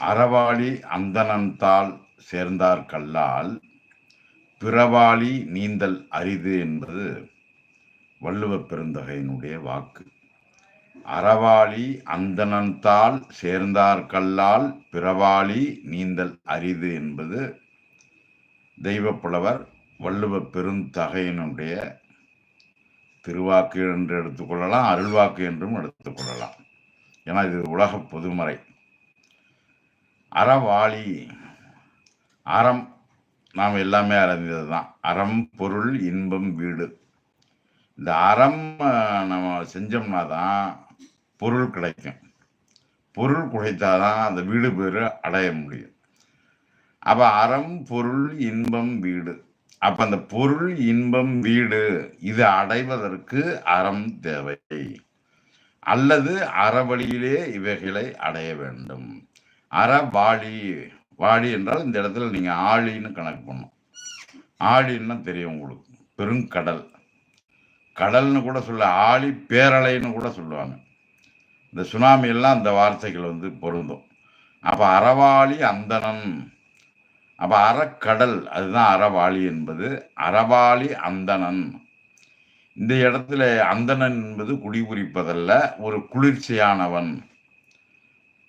அறவாளி அந்தனந்தால் சேர்ந்தார் கல்லால் பிறவாளி நீந்தல் அரிது என்பது வள்ளுவப் பெருந்தகையினுடைய வாக்கு. அறவாளி அந்தனந்தால் சேர்ந்தார் கல்லால் பிறவாளி நீந்தல் அரிது என்பது தெய்வப்புலவர் வள்ளுவப் பெருந்தகையினுடைய திருவாக்கு என்று எடுத்துக்கொள்ளலாம் அருள்வாக்கு என்றும் எடுத்துக்கொள்ளலாம் ஏன்னா இது உலக பொதுமறை. அறவாளி. அறம் நாம் எல்லாமே அறிந்தது தான் அறம் பொருள் இன்பம் வீடு. இந்த அறம் நம்ம செஞ்சோம்னா தான் பொருள் கிடைக்கும். பொருள் கிடைத்தாதான் அந்த வீடு பேர் அடைய முடியும். அப்போ அறம் பொருள் இன்பம் வீடு. அப்போ அந்த பொருள் இன்பம் வீடு இது அடைவதற்கு அறம் தேவை. அல்லது அறவழியிலே இவைகளை அடைய வேண்டும். அறவாளி வாளி என்றால் இந்த இடத்துல நீங்க ஆழின்னு கணக்கு பண்ணும் ஆழின்னா தெரியும் உங்களுக்கு. பெருங்கடல். கடல்னு கூட சொல்ல ஆழி பேரலைன்னு கூட சொல்லுவாங்க. இந்த சுனாமி எல்லாம் அந்த வார்த்தைகள் வந்து பொருந்தும். அப்ப அறவாளி அந்தணன். அப்ப அறக்கடல் அதுதான் அறவாளி என்பது. அறவாளி அந்தணன். இந்த இடத்துல அந்தணன் என்பது குடிபுரிப்பதல்ல ஒரு குளிர்ச்சியானவன்.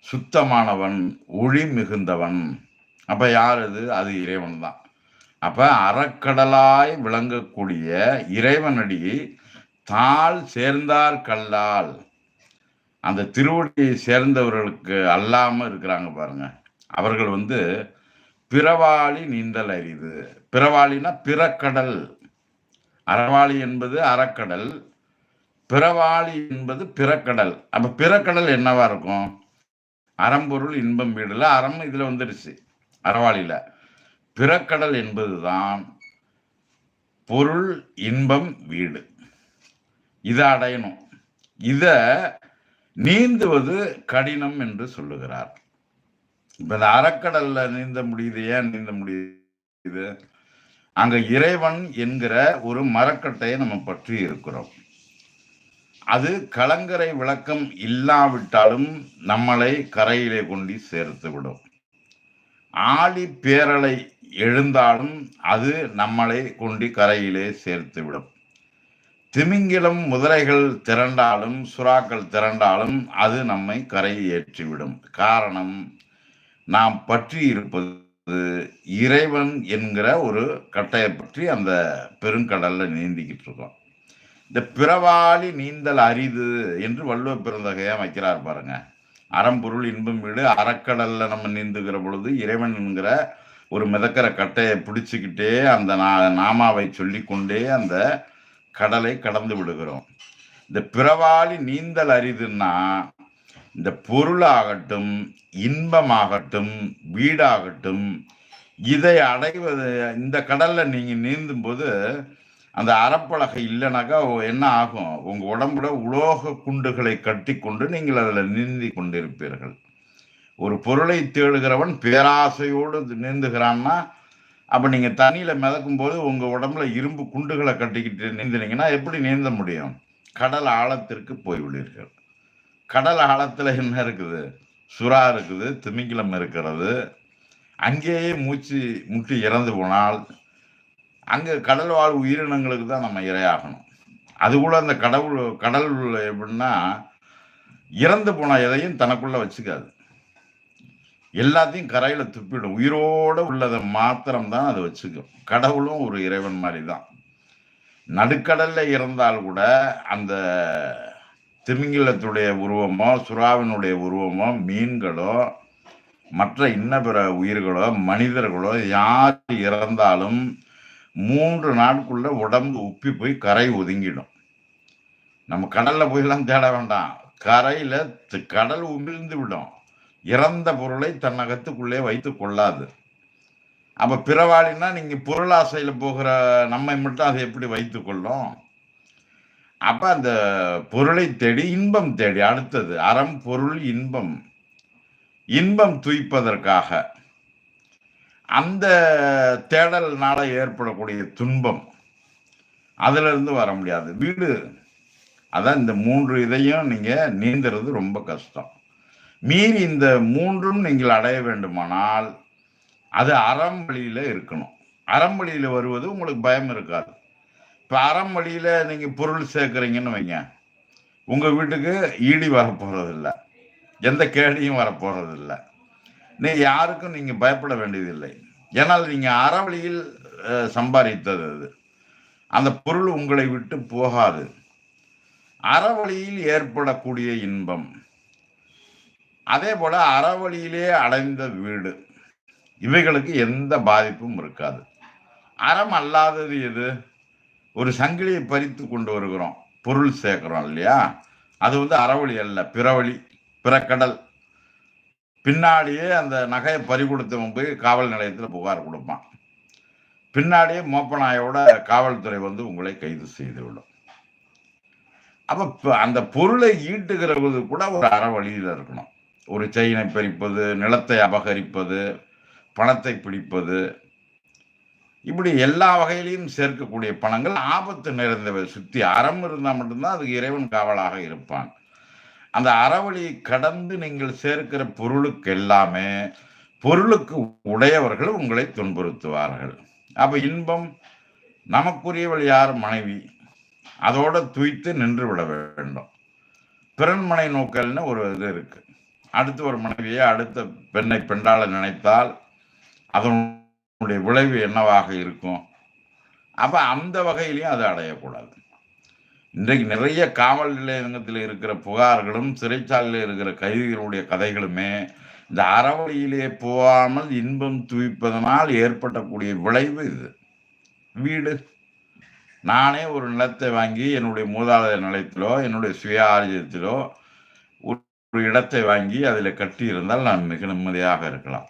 சுத்தமானவன் ஒளி மிகுந்தவன். அப்ப யார் அது? அது இறைவன் தான். அப்ப அறக்கடலாய் விளங்கக்கூடிய இறைவனடி தாள் சேர்ந்தார் கல்லால். அந்த திருவடியை சேர்ந்தவர்களுக்கு அல்லாம இருக்கிறாங்க பாருங்க. அவர்கள் வந்து பிறவாளி நீந்தல் அரிது. பிறவாளினா பிறக்கடல். அறவாளி என்பது அறக்கடல். பிறவாளி என்பது பிறக்கடல். அப்ப பிறக்கடல் என்னவா இருக்கும்? அறம்பொருள் இன்பம் வீடுல அறம் இதில் வந்துருச்சு அறவாளியில். பிறக்கடல் என்பது தான் பொருள் இன்பம் வீடு. இதை அடையணும். இதை நீந்துவது கடினம் என்று சொல்லுகிறார். இப்போ இந்த அறக்கடல்ல நீந்த முடியுது ஏன் நீந்த முடியுது? அங்க இறைவன் என்கிற ஒரு மரக்கட்டையை நம்ம பற்றி இருக்கிறோம். அது கலங்கரை விளக்கம் இல்லாவிட்டாலும் நம்மளை கரையிலே கொண்டு சேர்த்து விடும். ஆழி பேரலை எழுந்தாலும் அது நம்மளை கொண்டு கரையிலே சேர்த்து விடும். திமிங்கிலம் முதலைகள் திரண்டாலும் சுறாக்கள் திரண்டாலும் அது நம்மை கரையை ஏற்றிவிடும் காரணம் நாம் பற்றி இருப்பது இறைவன் என்கிற ஒரு கட்டையை பற்றி அந்த பெருங்கடல்ல நீந்திக்கிட்டு இருக்கோம். இந்த பிறவாளி நீந்தல் அரிது என்று வள்ளுவ பிறந்தகையாக வைக்கிறார் பாருங்க. அறம்பொருள் இன்பம் வீடு அறக்கடல்ல நம்ம நீந்துகிற பொழுது இறைவன் என்கிற ஒரு மிதக்கிற கட்டையை பிடிச்சுக்கிட்டே அந்த நா- நாமாவை சொல்லிக்கொண்டே அந்த கடலை கடந்து விடுகிறோம். இந்த பிறவாளி நீந்தல் அரிதுன்னா இந்த பொருளாகட்டும் இன்பமாகட்டும் வீடாகட்டும் இதை அடைவது இந்த கடல்ல நீங்க நீந்தும் போது அந்த அறப்பலகை இல்லைனாக்கா என்ன ஆகும்? உங்க உடம்புல உலோக குண்டுகளை கட்டி கொண்டு நீங்கள் அதில் நீந்தி கொண்டிருப்பீர்கள். ஒரு பொருளை தேடுகிறவன் பேராசையோடு நீந்துகிறான்னா அப்போ நீங்கள் தண்ணியில் மிதக்கும் போது உங்கள் உடம்புல இரும்பு குண்டுகளை கட்டிக்கிட்டு நீந்தினீங்கன்னா எப்படி நீந்த முடியும்? கடல் ஆழத்திற்கு போய்விடுவீர்கள். கடல் ஆழத்தில் என்ன இருக்குது? சுறா இருக்குது திமிங்கிலம் இருக்கிறது. அங்கேயே மூச்சு முட்டி இறந்து போனால் அங்கே கடல் வாழ் உயிரினங்களுக்கு தான் நம்ம இரையாகணும். அது கூட அந்த கடவுள் கடல் எப்படின்னா இறந்து போன எதையும் தனக்குள்ளே வச்சுக்காது. எல்லாத்தையும் கரையில் துப்பிடும். உயிரோடு உள்ளதை மாத்திரம் தான் அதை வச்சுக்கும். கடவுளும் ஒரு இறைவன் மாதிரி தான் நடுக்கடலில் இருந்தால் கூட அந்த திமிங்கிலத்துடைய உருவமோ சுறாவினுடைய உருவமோ மீன்களோ மற்ற இன்ன பிற உயிர்களோ மனிதர்களோ யார் இறந்தாலும் மூன்று நாட்குள்ள உடம்பு உப்பி போய் கரை ஒதுங்கிடும். நம்ம கடல்ல போயெல்லாம் தேட வேண்டாம். கரையில கடல் உமிழ்ந்து விடும். இறந்த பொருளை தன்னகத்துக்குள்ளே வைத்து கொள்ளாது. அப்ப பிறவாளின்னா நீங்க பொருளாசையில போகிற நம்மை மட்டும் அதை எப்படி வைத்து கொள்ளும்? அப்ப அந்த பொருளை தேடி இன்பம் தேடி அடுத்தது அறம் பொருள் இன்பம். இன்பம் துய்ப்பதற்காக. அந்த தேடல்னால ஏற்படக்கூடிய துன்பம் அதுல இருந்து வர முடியாது. வீடு அதான் இந்த மூன்று இதையும் நீங்க நீந்துறது ரொம்ப கஷ்டம். மீறி இந்த மூன்றும் நீங்கள் அடைய வேண்டுமானால் அது அறம் வழியில இருக்கணும். அறம் வழியில வருவது உங்களுக்கு பயம் இருக்காது. இப்ப அறம் வழியில நீங்க பொருள் சேர்க்குறீங்கன்னு வைங்க. உங்க வீட்டுக்கு ஈடி வரப்போகிறதில்ல எந்த கேடியும் வரப்போறது நீ யாருக்கும் நீங்க பயப்பட வேண்டியதில்லை. ஏன்னால் நீங்க அறவழியில் சம்பாதித்தது அது. அந்த பொருள் உங்களை விட்டு போகாது. அறவழியில் ஏற்படக்கூடிய இன்பம். அதே போல அறவழியிலே அடைந்த வீடு. இவைகளுக்கு எந்த பாதிப்பும் இருக்காது. அறம் அல்லாதது எது? ஒரு சங்கிலியை பறித்து கொண்டு வருகிறோம். பொருள் சேர்க்கிறோம் இல்லையா? அது வந்து அறவழி அல்ல பிறவழி பிறக்கடல். பின்னாடியே அந்த நகையை பறி கொடுத்தவன் போய் காவல் நிலையத்தில் புகார் கொடுப்பான். பின்னாடியே மோப்பநாயோட காவல்துறை வந்து உங்களை கைது செய்து விடும் அப்ப அந்த பொருளை ஈட்டுகிறது கூட ஒரு அற வழியில் இருக்கணும். ஒரு செயினை பறிப்பது நிலத்தை அபகரிப்பது பணத்தை பிடிப்பது. இப்படி எல்லா வகையிலையும் சேர்க்கக்கூடிய பணங்கள் ஆபத்து நிறைந்தவை. சுத்தி அறம் இருந்தால் மட்டும்தான் அதுக்கு இறைவன் காவலாக இருப்பான். அந்த அறவழி கடந்து நீங்கள் சேர்க்கிற பொருளுக்கு எல்லாமே பொருளுக்கு உடையவர்கள் உங்களை துன்புறுத்துவார்கள். அப்ப இன்பம் நமக்குரியவள் யார்? மனைவி. அதோட துய்த்து நின்று விட வேண்டும். பிறன்மனை நோக்கல்னு ஒரு இது இருக்கு. அடுத்து ஒரு மனைவியை அடுத்த பெண்ணை பெண்டாள நினைத்தால் அதனுடைய விளைவு என்னவாக இருக்கும்? அப்ப அந்த வகையிலையும் அதை அடையக்கூடாது. இன்றைக்கு நிறைய காவல் நிலையத்தில் இருக்கிற புகார்களும் சிறைச்சாலையில் இருக்கிற கைதிகளுடைய கதைகளுமே இந்த அறவழியிலே போகாமல் இன்பம் துவிப்பதனால் ஏற்படக்கூடிய விளைவு இது. வீடு. நானே ஒரு நிலத்தை வாங்கி என்னுடைய மூதாதைய நிலத்திலோ என்னுடைய சுய ஆரியத்திலோ ஒரு இடத்தை வாங்கி அதில் கட்டி இருந்தால் நான் மிக நிம்மதியாக இருக்கலாம்.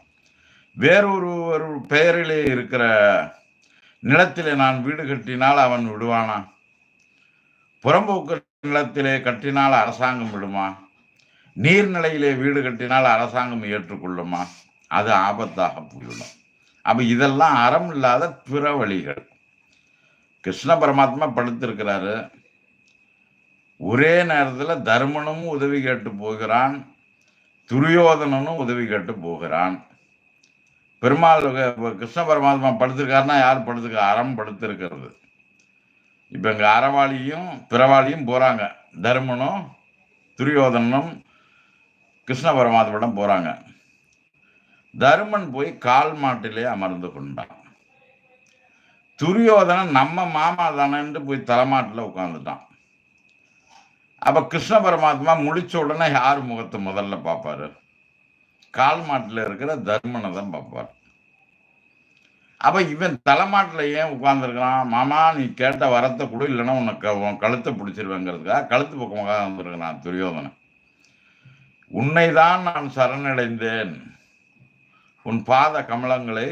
வேறொரு ஒரு பெயரிலே இருக்கிற நிலத்திலே நான் வீடு கட்டினால் அவன் விடுவானா? புறம்போக்கு நிலத்திலே கட்டினால் அரசாங்கம் விடுமா? நீர்நிலையிலே வீடு கட்டினால் அரசாங்கம் ஏற்றுக்கொள்ளுமா? அது ஆபத்தாக போயிடும். அப்ப இதெல்லாம் அறம் இல்லாத பிற வழிகள். கிருஷ்ண பரமாத்மா படுத்திருக்கிறாரு. ஒரே நேரத்தில் தர்மனும் உதவி கேட்டு போகிறான் துரியோதனனும் உதவி கேட்டு போகிறான். பெருமாள் கிருஷ்ண பரமாத்மா படுத்திருக்காருன்னா யார் படுத்துக்க அறம் படுத்திருக்கிறது. இப்ப இங்க அறவாளியும் பிறவாளியும் போறாங்க. தர்மனும் துரியோதனனும் கிருஷ்ண பரமாத்மடம் போறாங்க. தருமன் போய் கால் மாட்டிலே அமர்ந்து கொண்டான். துரியோதனன் நம்ம மாமா தானேன்ட்டு போய் தலைமாட்டில் உட்காந்துட்டான் அப்ப கிருஷ்ண பரமாத்மா முடிச்ச உடனே யார் முகத்தை முதல்ல பார்ப்பாரு? கால் மாட்டில் இருக்கிற தர்மனை தான் பார்ப்பார். அப்போ இவன் தலைமாட்டில் ஏன் உட்காந்துருக்கிறான் மாமா நீ கேட்ட வரத்தை கொடு இல்லைன்னா உனக்கு உன் கழுத்தை பிடிச்சிருவேங்கிறதுக்காக கழுத்து பக்கமாக வந்திருக்கிறான் உன்னை தான் நான் சரணடைந்தேன். உன் பாத கமலங்களை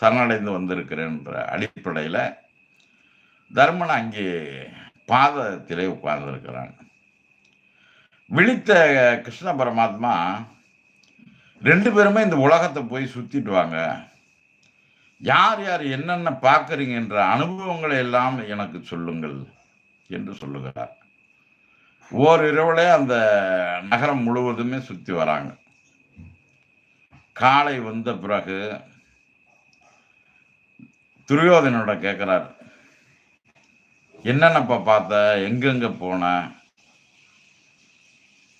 சரணடைந்து வந்திருக்கிறேன்ற அடிப்படையில் தர்மன் அங்கே பாதத்திலே உட்கார்ந்துருக்கிறான். விழித்த கிருஷ்ண பரமாத்மா ரெண்டு பேருமே இந்த உலகத்தை போய் சுற்றிட்டு வாங்க. யார் யார் என்னென்ன பார்க்குறீங்க என்ற அனுபவங்களை எல்லாம் எனக்கு சொல்லுங்கள் என்று சொல்லுகிறார். ஓர் இரவுல அந்த நகரம் முழுவதுமே சுற்றி வராங்க. காலை வந்த பிறகு துரியோதனோட கேட்குறார் என்னென்னப்பா பார்த்த? எங்கெங்க போன?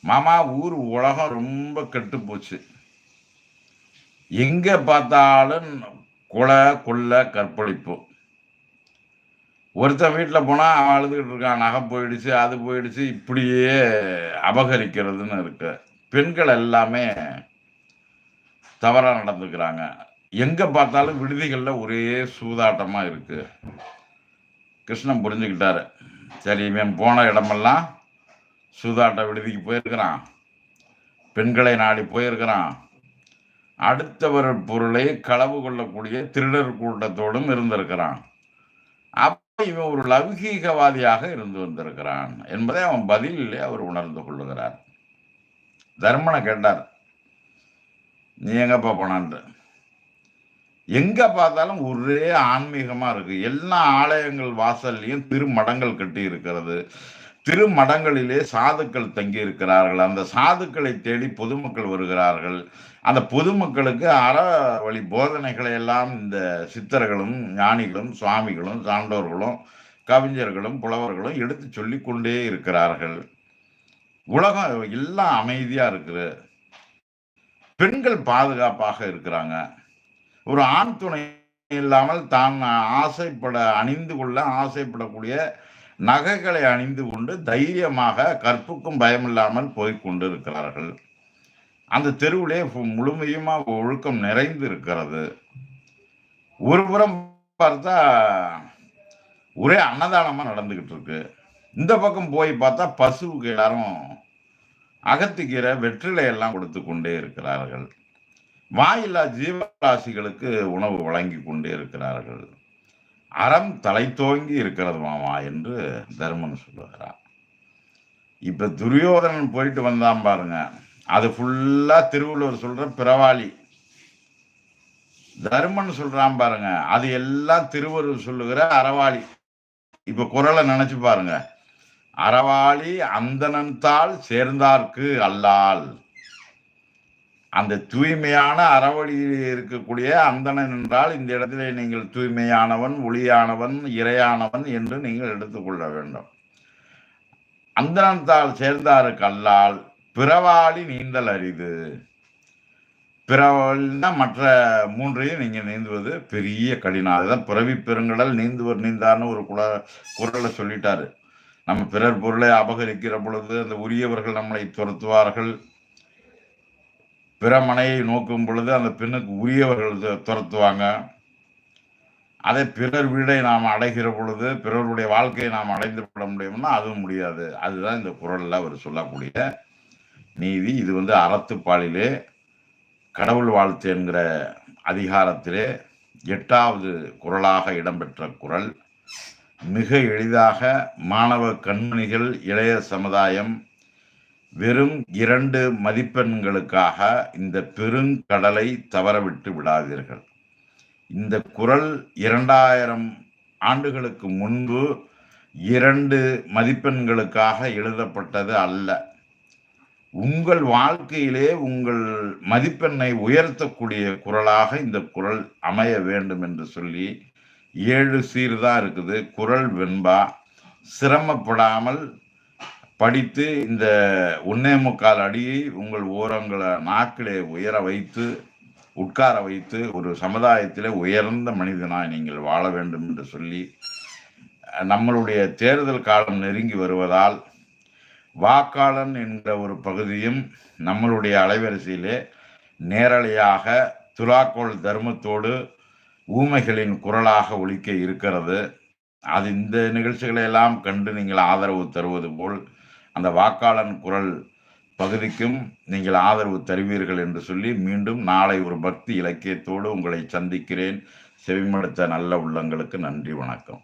மாமா ஊர் உலகம் ரொம்ப கெட்டு போச்சு. எங்கே பார்த்தாலும் கொலை கொள்ளை கற்பழிப்பு. ஒருத்தன் வீட்டில் போனால் அவன் அழுதுகிட்டு இருக்கான். நகை போயிடுச்சு அது போயிடுச்சு இப்படியே அபகரிக்கிறதுன்னு இருக்கு. பெண்கள் எல்லாமே தவறாக நடந்துக்கிறாங்க. எங்கே பார்த்தாலும் விடுதிகளில் ஒரே சூதாட்டமாக இருக்குது கிருஷ்ணன் புரிஞ்சுக்கிட்டாரு. சரி இவன் போன இடமெல்லாம் சூதாட்ட விடுதிக்கு போயிருக்கிறான். பெண்களை நாடி போயிருக்கிறான். அடுத்தவர் பொருளை களவு கொள்ளக்கூடிய திருடர் கூட்டத்தோடும் இருந்திருக்கிறான். அப்ப இவன் ஒரு லௌகீகவாதியாக இருந்து வந்திருக்கிறான் என்பதை அவன் பதிலிலே அவர் உணர்ந்து கொள்ளுகிறார். தர்மனை கேட்டார் நீ எங்கப்பா போனான்ட்டு எங்க பார்த்தாலும் ஒரே ஆன்மீகமா இருக்கு. எல்லா ஆலயங்கள் வாசல்லையும் திருமடங்கள் கட்டி இருக்கிறது திருமடங்களிலே சாதுக்கள் தங்கி இருக்கிறார்கள் அந்த சாதுக்களை தேடி பொதுமக்கள் வருகிறார்கள். அந்த பொதுமக்களுக்கு அற வழி போதனைகளை எல்லாம் இந்த சித்தர்களும் ஞானிகளும் சுவாமிகளும் சான்றோர்களும் கவிஞர்களும் புலவர்களும் எடுத்து சொல்லி கொண்டே இருக்கிறார்கள். உலகம் எல்லாம் அமைதியாக இருக்குது. பெண்கள் பாதுகாப்பாக இருக்கிறாங்க. ஒரு ஆண் துணை இல்லாமல் தான் ஆசைப்பட அணிந்து கொள்ள ஆசைப்படக்கூடிய நகைகளை அணிந்து கொண்டு தைரியமாக கற்புக்கும் பயமில்லாமல் போய் கொண்டு இருக்கிறார்கள் அந்த தெருவிலே முழுமையுமா ஒழுக்கம் நிறைந்து இருக்கிறது ஒரு புறம் பார்த்தா ஒரே அன்னதானமா நடந்துகிட்டு இருக்கு இந்த பக்கம் போய் பார்த்தா பசுவுக்கு எல்லாரும் அகத்திக்கீரை வெற்றிலை எல்லாம் கொடுத்து கொண்டே இருக்கிறார்கள். வாயில்லா ஜீவராசிகளுக்கு உணவு வழங்கி கொண்டே இருக்கிறார்கள். அறம் தலை தோங்கி இருக்கிறது மாமா என்று தர்மன் சொல்லுகிறார். இப்ப துரியோதனன் போயிட்டு வந்தான் பாருங்க. அது ஃபுல்லா திருவள்ளுவர் சொல்ற பிறவாளி தர்மன் சொல்றான் பாருங்க அது எல்லாம் திருவள்ளுவர் சொல்லுகிற அறவாளி. இப்ப குரலை நினைச்சு பாருங்க. அறவாளி அந்தனன்தால் சேர்ந்தார்க்கு அல்லால். அந்த தூய்மையான அறவழியில் இருக்கக்கூடிய அந்தணன் என்றால் இந்த இடத்திலே நீங்கள் தூய்மையானவன் ஒளியானவன் இறையானவன் என்று நீங்கள் எடுத்துக்கொள்ள வேண்டும். அந்தனத்தால் சேர்ந்தாருக்கு அல்லால் பிறவாளி நீந்தல் அரிது. பிறவாளின்னா மற்ற மூன்றையும் நீங்கள் நீந்துவது பெரிய கடினம். அதுதான் பிறவி பெருங்கடல் நீந்துவர் நீந்தான்னு ஒரு குல குரலை சொல்லிட்டாரு. நம்ம பிறர் பொருளை அபகரிக்கிற பொழுது அந்த உரியவர்கள் நம்மளை துரத்துவார்கள். பிற மனையை நோக்கும் பொழுது அந்த பெண்ணுக்கு உரியவர்கள் துரத்துவாங்க. அதை பிறர் வீடை நாம் அடைகிற பொழுது பிறருடைய வாழ்க்கையை நாம் அடைந்து விட முடியும்னா அதுவும் முடியாது. அதுதான் இந்த குரலில் அவர் சொல்லக்கூடிய நீதி. இது வந்து அறத்துப்பாலிலே கடவுள் வாழ்த்து என்கிற அதிகாரத்திலே எட்டாவது குரலாக இடம்பெற்ற குரல். மிக எளிதாக மாணவ கண்மணிகள் இளைய சமுதாயம் வெறும் இரண்டு மதிப்பெண்களுக்காக இந்த பெருங்கடலை தவறவிட்டு விடாதீர்கள். இந்த குரல் இரண்டாயிரம் ஆண்டுகளுக்கு முன்பு இரண்டு மதிப்பெண்களுக்காக எழுதப்பட்டது அல்ல. உங்கள் வாழ்க்கையிலே உங்கள் மதிப்பெண்ணை உயர்த்தக்கூடிய குரலாக இந்த குரல் அமைய வேண்டும் என்று சொல்லி ஏழு சீர் தான் இருக்குது. குரல் வெண்பா. சிரமப்படாமல் படித்து இந்த ஒன்னே முக்கால் அடியை உங்கள் ஓரங்களை நாக்கிலே உயர வைத்து உட்கார வைத்து ஒரு சமுதாயத்தில் உயர்ந்த மனிதனாய் நீங்கள் வாழ வேண்டும் என்று சொல்லி நம்மளுடைய தேர்தல் காலம் நெருங்கி வருவதால் வாக்காளன் என்கிற ஒரு பகுதியும் நம்மளுடைய அலைவரிசையிலே நேரலையாக துலாக்கோள் தர்மத்தோடு ஊமைகளின் குரலாக ஒழிக்க இருக்கிறது. அது இந்த நிகழ்ச்சிகளை எல்லாம் கண்டு நீங்கள் ஆதரவு தருவது போல் அந்த வாக்காளன் குரல் பகுதிக்கும் நீங்கள் ஆதரவு தருவீர்கள் என்று சொல்லி மீண்டும் நாளை ஒரு பக்தி இலக்கியத்தோடு உங்களை சந்திக்கிறேன். செவிமடுத்த நல்ல உள்ளங்களுக்கு நன்றி வணக்கம்.